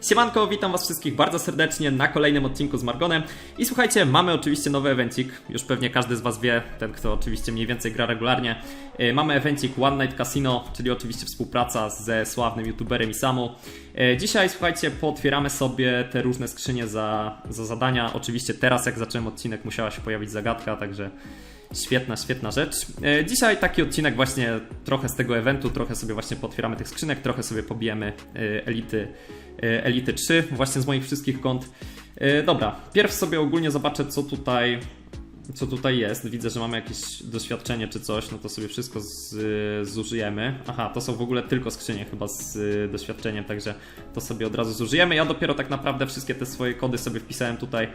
Siemanko, witam was wszystkich bardzo serdecznie na kolejnym odcinku z Margonem. I słuchajcie, mamy oczywiście nowy evencik, już pewnie każdy z was wie, ten kto oczywiście mniej więcej gra regularnie. Yy, Mamy evencik One Night Casino, czyli oczywiście współpraca ze sławnym youtuberem Isamu. Yy, Dzisiaj słuchajcie, pootwieramy sobie te różne skrzynie za, za zadania. Oczywiście teraz jak zacząłem odcinek musiała się pojawić zagadka, także Świetna, świetna rzecz. E, Dzisiaj taki odcinek właśnie trochę z tego eventu, trochę sobie właśnie potwieramy tych skrzynek, trochę sobie pobijemy e, elity, e, elity 3 właśnie z moich wszystkich kont. Dobra, pierw sobie ogólnie zobaczę co tutaj co tutaj jest. Widzę, że mamy jakieś doświadczenie czy coś, no to sobie wszystko z, zużyjemy. Aha, to są w ogóle tylko skrzynie chyba z doświadczeniem, także to sobie od razu zużyjemy. Ja dopiero tak naprawdę wszystkie te swoje kody sobie wpisałem tutaj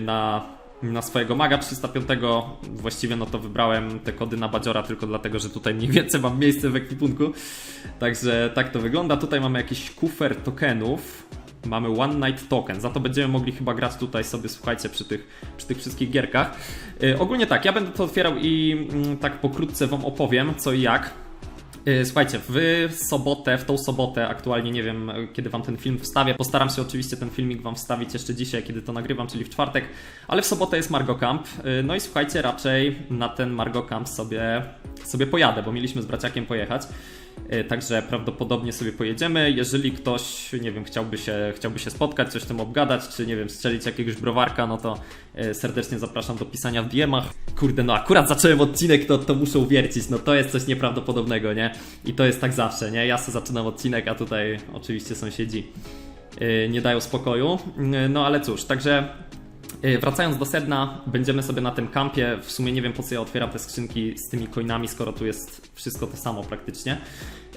na, na swojego maga 305. Właściwie no to wybrałem te kody na Badziora tylko dlatego, że tutaj mniej więcej mam miejsce w ekwipunku. Także tak to wygląda. Tutaj mamy jakiś kufer tokenów. Mamy One Night Token, za to będziemy mogli chyba grać tutaj sobie, słuchajcie, przy tych, przy tych wszystkich gierkach. Yy, ogólnie tak, ja będę to otwierał i mm, tak pokrótce Wam opowiem co i jak. Yy, Słuchajcie, w sobotę, w tą sobotę, aktualnie nie wiem kiedy wam ten film wstawię. Postaram się oczywiście ten filmik wam wstawić jeszcze dzisiaj, kiedy to nagrywam, czyli w czwartek, ale w sobotę jest Margo Camp. Yy, No i słuchajcie, raczej na ten Margo Camp sobie, sobie pojadę, bo mieliśmy z braciakiem pojechać. Yy, Także prawdopodobnie sobie pojedziemy. Jeżeli ktoś, nie wiem, chciałby się, chciałby się spotkać, coś tam obgadać, czy nie wiem, strzelić jakiegoś browarka, no to yy, serdecznie zapraszam do pisania w DM-ach. Kurde, no akurat zacząłem odcinek, to, to muszę uwiercić, no to jest coś nieprawdopodobnego, nie? I to jest tak zawsze, nie? Ja sobie zaczynam odcinek, a tutaj oczywiście sąsiedzi yy, nie dają spokoju. No ale cóż, także Wracając do sedna, będziemy sobie na tym kampie. W sumie nie wiem po co ja otwieram te skrzynki z tymi coinami, skoro tu jest wszystko to samo praktycznie.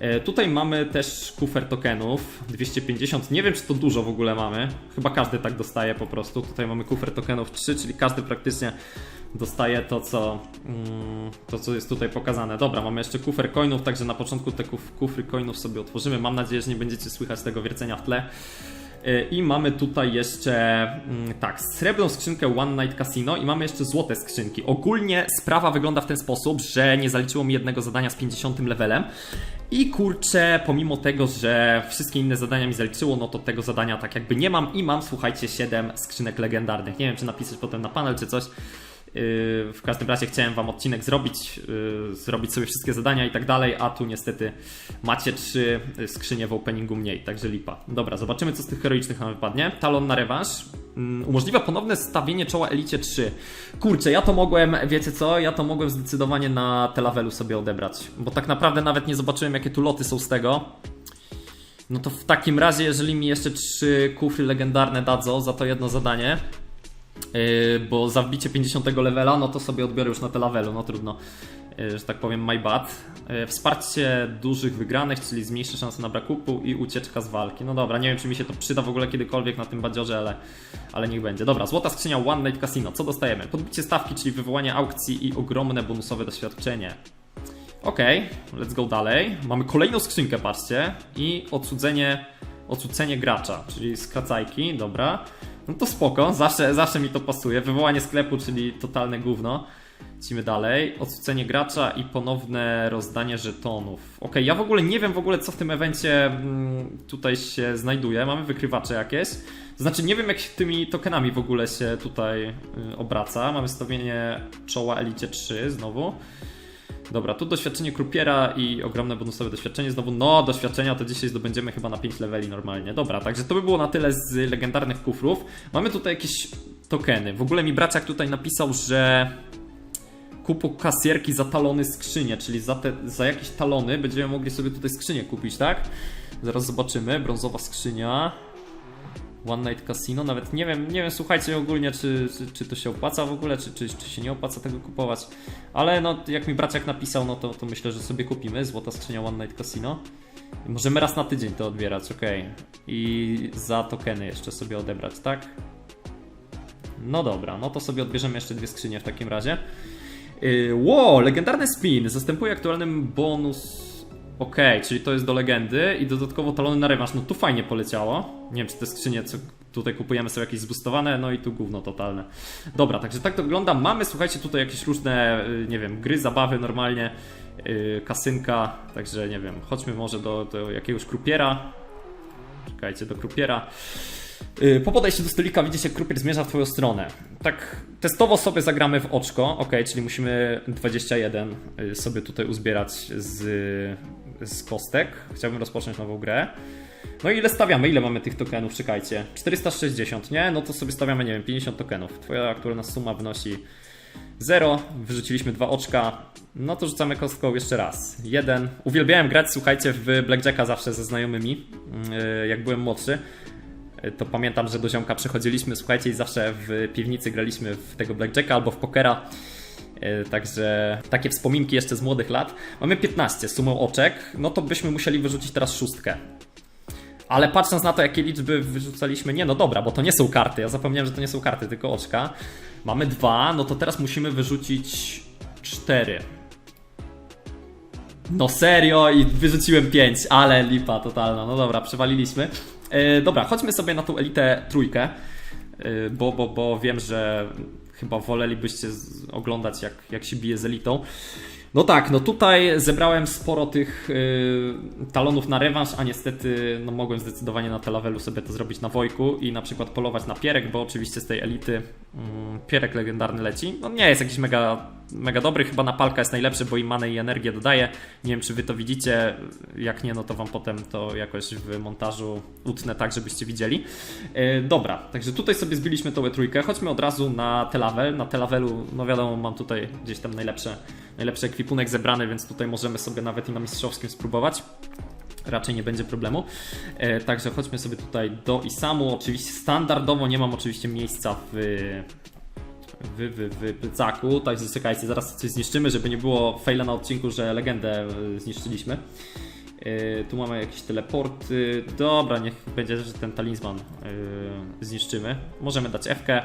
Yy, Tutaj mamy też kufer tokenów 250. Nie wiem czy to dużo w ogóle mamy. Chyba każdy tak dostaje po prostu. Tutaj mamy kufer tokenów 3, czyli każdy praktycznie dostaje to co, mm, to, co jest tutaj pokazane. Dobra, mamy jeszcze kufer coinów, także na początku te kuf, kufry coinów sobie otworzymy. Mam nadzieję, że nie będziecie słychać tego wiercenia w tle. I mamy tutaj jeszcze, mm, tak, srebrną skrzynkę One Night Casino i mamy jeszcze złote skrzynki. Ogólnie sprawa wygląda w ten sposób, że nie zaliczyło mi jednego zadania z 50 levelem. I kurczę, pomimo tego, że wszystkie inne zadania mi zaliczyło, no to tego zadania tak jakby nie mam i mam, słuchajcie, 7 skrzynek legendarnych. Nie wiem, czy napisać potem na panel, czy coś. Yy, W każdym razie chciałem wam odcinek zrobić, yy, zrobić sobie wszystkie zadania i tak dalej, a tu niestety macie trzy skrzynie w openingu mniej, także lipa. Dobra, zobaczymy co z tych heroicznych nam wypadnie. Talon na rewanż. Mm, Umożliwia ponowne stawienie czoła Elicie 3. Kurczę, ja to mogłem, wiecie co, ja to mogłem zdecydowanie na Telavelu sobie odebrać, bo tak naprawdę nawet nie zobaczyłem jakie tu loty są z tego. No to w takim razie, jeżeli mi jeszcze trzy kufry legendarne dadzą za to jedno zadanie, bo za wbicie 50 levela, no to sobie odbiorę już na te levelu, no trudno, yy, że tak powiem, my bad. Yy, Wsparcie dużych wygranych, czyli zmniejszy szanse na brak kupu i ucieczka z walki. No dobra, nie wiem czy mi się to przyda w ogóle kiedykolwiek na tym badziorze, ale, ale niech będzie. Dobra, złota skrzynia One Night Casino, co dostajemy? Podbicie stawki, czyli wywołanie aukcji i ogromne bonusowe doświadczenie. Okej, let's go dalej. Mamy kolejną skrzynkę, patrzcie, i odsudzenie, odsudzenie gracza, czyli skracajki, dobra. No to spoko, zawsze, zawsze mi to pasuje. Wywołanie sklepu, czyli totalne gówno. Lecimy dalej. Odsucenie gracza i ponowne rozdanie żetonów. Ok, ja w ogóle nie wiem w ogóle co w tym evencie mm, tutaj się znajduje. Mamy wykrywacze jakieś. Znaczy nie wiem jak tymi tokenami w ogóle się tutaj y, obraca. Mamy stawienie czoła Elicie 3 znowu. Dobra, tu doświadczenie krupiera i ogromne bonusowe doświadczenie. Znowu, no, doświadczenia to dzisiaj zdobędziemy chyba na 5 leveli normalnie. Dobra, także to by było na tyle z legendarnych kufrów. Mamy tutaj jakieś tokeny. W ogóle mi braciak tutaj napisał, że kupu kasierki za talony skrzynie, czyli za, te, za jakieś talony będziemy mogli sobie tutaj skrzynię kupić, tak? Zaraz zobaczymy. Brązowa skrzynia. One Night Casino, nawet nie wiem, nie wiem, słuchajcie ogólnie, czy, czy, czy to się opłaca w ogóle, czy, czy, czy się nie opłaca tego kupować, ale no, jak mi braciak napisał, no to, to myślę, że sobie kupimy, złota skrzynia One Night Casino. Możemy raz na tydzień to odbierać, ok. I za tokeny jeszcze sobie odebrać, tak? No dobra, no to sobie odbierzemy jeszcze dwie skrzynie w takim razie. Yy, wow, legendarny spin, zastępuje aktualnym bonus Okej, czyli to jest do legendy i dodatkowo talony na rewanż. No tu fajnie poleciało. Nie wiem, czy te skrzynie, co tutaj kupujemy, są jakieś zbustowane, no i tu gówno totalne. Dobra, także tak to wygląda. Mamy, słuchajcie, tutaj jakieś różne, y, nie wiem, gry, zabawy normalnie, yy, kasynka, także nie wiem, chodźmy może do, do jakiegoś krupiera. czekajcie, do krupiera. Yy, Po podejściu do stolika widzicie, krupier zmierza w twoją stronę. Tak testowo sobie zagramy w oczko, ok, czyli musimy 21 yy, sobie tutaj uzbierać z, z kostek. Chciałbym rozpocząć nową grę. No i ile stawiamy? Ile mamy tych tokenów? Czekajcie. 460, nie? No to sobie stawiamy, nie wiem, 50 tokenów. Twoja aktualna suma wynosi 0. Wyrzuciliśmy dwa oczka. No to rzucamy kostką jeszcze raz. Jeden. Uwielbiałem grać, słuchajcie, w Blackjacka zawsze ze znajomymi, yy, jak byłem młodszy. Yy, To pamiętam, że do ziomka przechodziliśmy, słuchajcie, i zawsze w piwnicy graliśmy w tego Blackjacka albo w pokera. Yy, Także takie wspominki jeszcze z młodych lat. Mamy 15 sumą oczek, no to byśmy musieli wyrzucić teraz szóstkę. Ale patrząc na to, jakie liczby wyrzucaliśmy, nie, no dobra, bo to nie są karty. Ja zapomniałem, że to nie są karty, tylko oczka. Mamy dwa, no to teraz musimy wyrzucić cztery. No serio i wyrzuciłem pięć, ale lipa totalna. No dobra, przewaliliśmy. E, dobra, chodźmy sobie na tą elitę trójkę, e, bo, bo, bo wiem, że chyba wolelibyście oglądać jak, jak się bije z elitą. No tak, no tutaj zebrałem sporo tych y, talonów na rewanż, a niestety no mogłem zdecydowanie na telawelu sobie to zrobić na Wojku i na przykład polować na Pierek, bo oczywiście z tej elity mm, Pierek legendarny leci. No nie jest jakiś mega, mega dobry, chyba na palka jest najlepszy, bo im manę i energię dodaje. Nie wiem czy wy to widzicie, jak nie no to wam potem to jakoś w montażu utnę tak, żebyście widzieli. Y, dobra, także tutaj sobie zbiliśmy tą trójkę. Chodźmy od razu na telawel. Na telawelu, no wiadomo, mam tutaj gdzieś tam najlepsze, najlepszy ekwipunek zebrany, więc tutaj możemy sobie nawet i na mistrzowskim spróbować. Raczej nie będzie problemu. E, także chodźmy sobie tutaj do Isamu. Oczywiście standardowo nie mam oczywiście miejsca w, w, w, w plecaku. Także czekajcie, zaraz coś zniszczymy, żeby nie było faila na odcinku, że legendę e, zniszczyliśmy. E, tu mamy jakieś teleporty. Dobra, niech będzie, że ten talizman e, zniszczymy. Możemy dać F. -kę.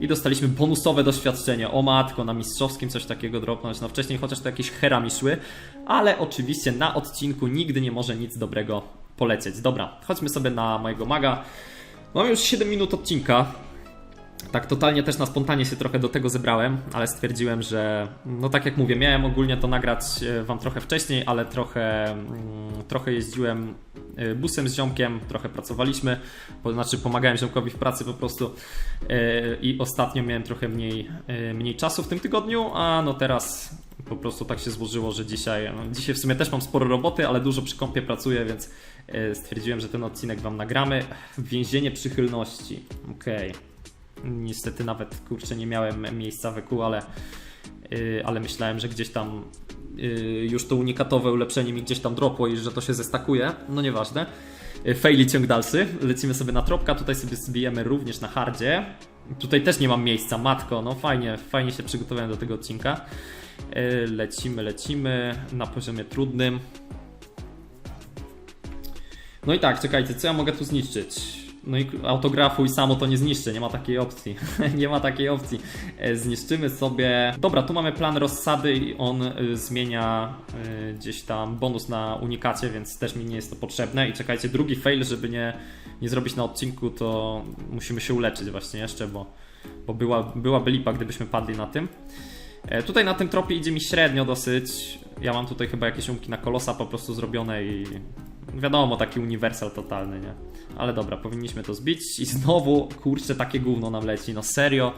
I dostaliśmy bonusowe doświadczenie. O matko, na mistrzowskim coś takiego dropnąć. No wcześniej chociaż to jakieś herami szły, ale oczywiście na odcinku nigdy nie może nic dobrego polecieć. Dobra, chodźmy sobie na mojego maga. Mamy już 7 minut odcinka. Tak totalnie też na spontanie się trochę do tego zebrałem, ale stwierdziłem, że no tak jak mówię, miałem ogólnie to nagrać e, wam trochę wcześniej, ale trochę, mm, trochę jeździłem e, busem z ziomkiem, trochę pracowaliśmy, to znaczy pomagałem ziomkowi w pracy po prostu e, i ostatnio miałem trochę mniej, mniej czasu w tym tygodniu, a no teraz po prostu tak się złożyło, że dzisiaj, no dzisiaj w sumie też mam sporo roboty, ale dużo przy kąpie pracuję, więc stwierdziłem, że ten odcinek wam nagramy. Więzienie przychylności, okej. Niestety nawet kurczę nie miałem miejsca w EQ, ale, yy, ale myślałem, że gdzieś tam yy, już to unikatowe ulepszenie mi gdzieś tam dropło i że to się zestakuje. No nieważne. Yy, Faili ciąg dalszy. Lecimy sobie na tropka, tutaj sobie zbijemy również na hardzie. Tutaj też nie mam miejsca, matko, no fajnie, fajnie się przygotowałem do tego odcinka. Yy, Lecimy, lecimy na poziomie trudnym. No i tak, czekajcie, co ja mogę tu zniszczyć? No i autografu i samo to nie zniszczę, nie ma takiej opcji. nie ma takiej opcji. E, Zniszczymy sobie. Dobra, tu mamy plan rozsady i on y, zmienia y, gdzieś tam bonus na unikacie, więc też mi nie jest to potrzebne. I czekajcie, drugi fail, żeby nie, nie zrobić na odcinku, to musimy się uleczyć właśnie jeszcze, bo, bo była, byłaby lipa, gdybyśmy padli na tym. E, Tutaj na tym tropie idzie mi średnio dosyć. Ja mam tutaj chyba jakieś umki na kolosa po prostu zrobione i wiadomo, taki uniwersal totalny, nie? Ale dobra, powinniśmy to zbić i znowu, kurczę, takie gówno nam leci, no serio.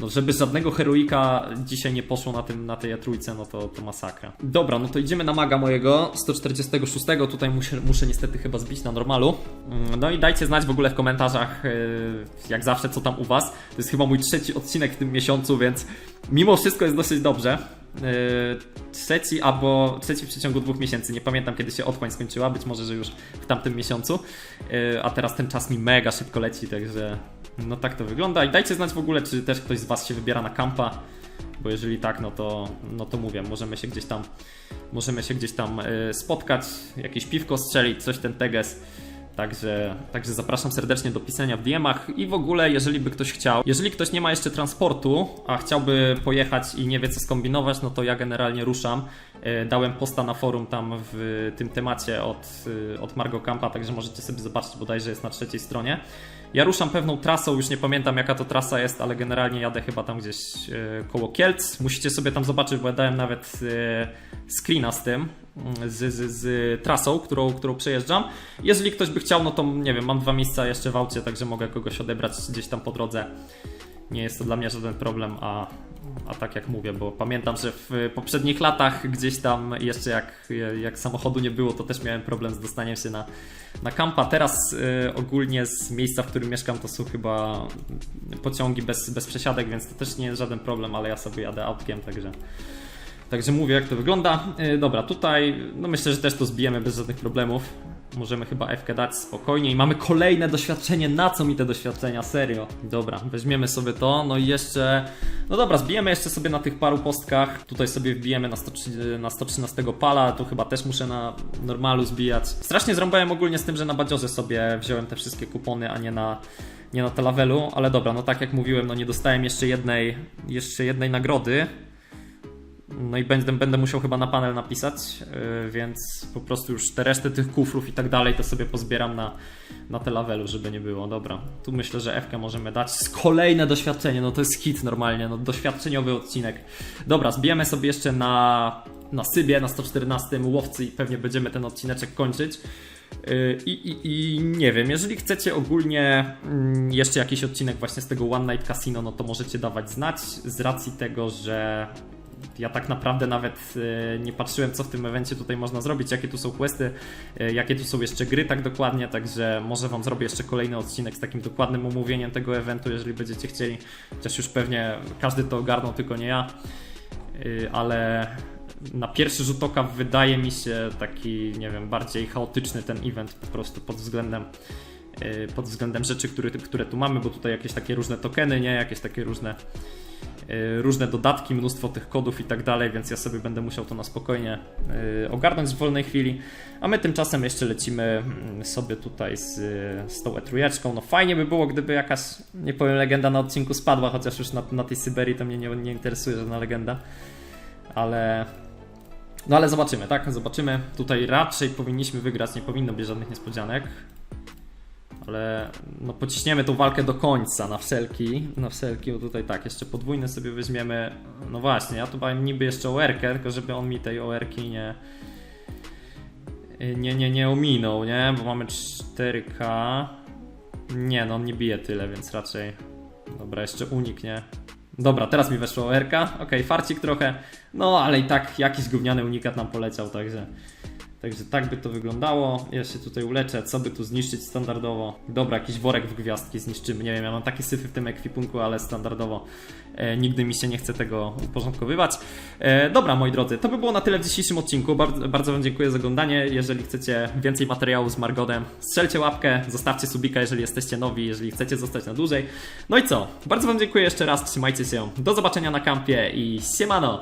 No żeby żadnego heroika dzisiaj nie poszło na, tym, na tej trójce, no to, to masakra. Dobra, no to idziemy na maga mojego, 146, tutaj muszę, muszę niestety chyba zbić na normalu. Mm, No i dajcie znać w ogóle w komentarzach, yy, jak zawsze, co tam u was. To jest chyba mój trzeci odcinek w tym miesiącu, więc mimo wszystko jest dosyć dobrze. Trzeci albo trzeci w przeciągu dwóch miesięcy. Nie pamiętam kiedy się otchłań skończyła, być może, że już w tamtym miesiącu. Yy, a teraz ten czas mi mega szybko leci, także no tak to wygląda. I dajcie znać w ogóle, czy też ktoś z Was się wybiera na kampa. Bo jeżeli tak, no to, no to mówię, możemy się gdzieś tam możemy się gdzieś tam yy, spotkać, jakieś piwko strzelić, coś ten teges. Także, także zapraszam serdecznie do pisania w DM-ach i w ogóle, jeżeli by ktoś chciał, jeżeli ktoś nie ma jeszcze transportu, a chciałby pojechać i nie wie co skombinować, no to ja generalnie ruszam. E, Dałem posta na forum tam w tym temacie od, e, od Margo Campa, także możecie sobie zobaczyć, bodajże jest na trzeciej stronie. Ja ruszam pewną trasą, już nie pamiętam jaka to trasa jest, ale generalnie jadę chyba tam gdzieś e, koło Kielc. Musicie sobie tam zobaczyć, bo ja dałem nawet e, screena z tym. mm, z, z, z trasą, którą, którą przejeżdżam. Jeżeli ktoś by chciał, no to nie wiem, mam dwa miejsca jeszcze w aucie, także mogę kogoś odebrać gdzieś tam po drodze. Nie jest to dla mnie żaden problem, a, a tak jak mówię, bo pamiętam, że w poprzednich latach gdzieś tam jeszcze jak, jak samochodu nie było, to też miałem problem z dostaniem się na, na kampa. Teraz y, ogólnie z miejsca, w którym mieszkam, to są chyba pociągi bez, bez przesiadek, więc to też nie jest żaden problem, ale ja sobie jadę autkiem, także. Także mówię, jak to wygląda. Yy, dobra, tutaj no myślę, że też to zbijemy bez żadnych problemów. Możemy chyba F dać spokojnie i mamy kolejne doświadczenie. Na co mi te doświadczenia? Serio. Dobra, weźmiemy sobie to. No i jeszcze. No dobra, zbijemy jeszcze sobie na tych paru postkach. Tutaj sobie wbijemy na, 100, na 113 pala. Tu chyba też muszę na normalu zbijać. Strasznie zrąbałem ogólnie z tym, że na badziorze sobie wziąłem te wszystkie kupony, a nie na nie na telawelu, ale dobra, no tak jak mówiłem, no nie dostałem jeszcze jednej, jeszcze jednej nagrody. No i będę, będę musiał chyba na panel napisać, yy, więc po prostu już te reszty tych kufrów i tak dalej to sobie pozbieram na, na telawelu, żeby nie było. Dobra, tu myślę, że F możemy dać. Kolejne doświadczenie, no to jest hit normalnie, no doświadczeniowy odcinek. Dobra, zbijemy sobie jeszcze na, na Sybie, na 114 łowcy i pewnie będziemy ten odcineczek kończyć. Yy, I, i, I nie wiem, jeżeli chcecie ogólnie mm, jeszcze jakiś odcinek właśnie z tego One Night Casino, no to możecie dawać znać z racji tego, że ja tak naprawdę nawet e, nie patrzyłem, co w tym evencie tutaj można zrobić, jakie tu są questy, e, jakie tu są jeszcze gry tak dokładnie, także może Wam zrobię jeszcze kolejny odcinek z takim dokładnym omówieniem tego eventu, jeżeli będziecie chcieli, chociaż już pewnie każdy to ogarnął, tylko nie ja, E, ale na pierwszy rzut oka wydaje mi się taki, nie wiem, bardziej chaotyczny ten event po prostu pod względem pod względem rzeczy, które, które tu mamy, bo tutaj jakieś takie różne tokeny, nie? Jakieś takie różne różne dodatki, mnóstwo tych kodów i tak dalej, więc ja sobie będę musiał to na spokojnie y, ogarnąć w wolnej chwili. A my tymczasem jeszcze lecimy mm, sobie tutaj z, z tą etrujeczką. No fajnie by było, gdyby jakaś, nie powiem legenda na odcinku spadła, chociaż już na, na tej Syberii to mnie nie, nie interesuje żadna legenda. Ale no ale zobaczymy, tak? Zobaczymy. Tutaj raczej powinniśmy wygrać, nie powinno być żadnych niespodzianek. Ale no pociśniemy tą walkę do końca na wszelki, na wszelki, bo tutaj tak, jeszcze podwójny sobie weźmiemy. No właśnie, ja tu bałem niby jeszcze OR-kę, tylko żeby on mi tej OR-ki nie nie, nie, nie ominął, nie? Bo mamy 4K. Nie, no on nie bije tyle, więc raczej Dobra, jeszcze unik, nie? Dobra, teraz mi weszło OR-ka. Okej, okay, farcik trochę. No, ale i tak jakiś gówniany unikat nam poleciał, także Także tak by to wyglądało. Ja się tutaj uleczę, co by tu zniszczyć standardowo. Dobra, jakiś worek w gwiazdki zniszczymy. Nie wiem, ja mam takie syfy w tym ekwipunku, ale standardowo e, nigdy mi się nie chce tego uporządkowywać. E, dobra, moi drodzy, to by było na tyle w dzisiejszym odcinku. Bardzo, bardzo Wam dziękuję za oglądanie. Jeżeli chcecie więcej materiału z Margodem, strzelcie łapkę, zostawcie subika, jeżeli jesteście nowi, jeżeli chcecie zostać na dłużej. No i co? Bardzo Wam dziękuję jeszcze raz, trzymajcie się. Do zobaczenia na kampie i siemano!